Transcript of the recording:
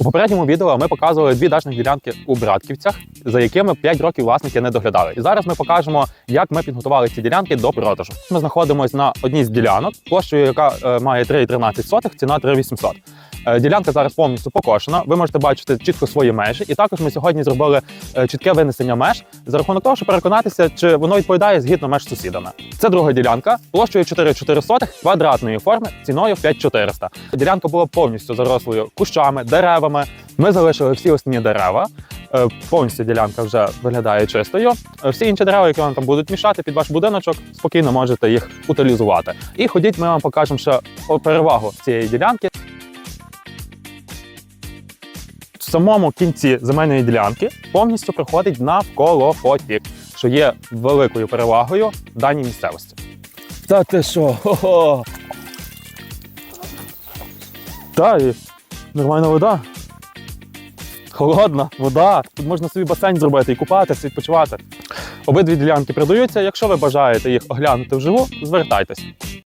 У попередньому відео ми показували дві дачні ділянки у Братківцях, за якими 5 років власники не доглядали. І зараз ми покажемо, як ми підготували ці ділянки до продажу. Ми знаходимося на одній з ділянок, площею, яка е, має 3,13 сотих, ціна 3,800. Е, Ділянка зараз повністю покошена. Ви можете бачити чітко свої межі. І також ми сьогодні зробили е, чітке винесення меж за рахунок того, щоб переконатися, чи воно відповідає згідно меж сусідами. Це друга ділянка площею 4,4 квадратної форми, ціною 5400. Ділянка була повністю зарослою кущами, деревами. Ми залишили всі основні дерева. Е, Повністю ділянка вже виглядає чистою. Всі інші дерева, які вам там будуть мішати під ваш будиночок, спокійно можете їх утилізувати. І ходіть, ми вам покажемо ще перевагу цієї ділянки. Самому кінці земельної ділянки повністю проходить навколопотік, що є великою перевагою в даній місцевості. Та ти що? Хо-хо. Та і нормальна вода. Холодна вода. Тут можна собі басейн зробити і купатися, відпочивати. Обидві ділянки продаються. Якщо ви бажаєте їх оглянути вживу, звертайтесь.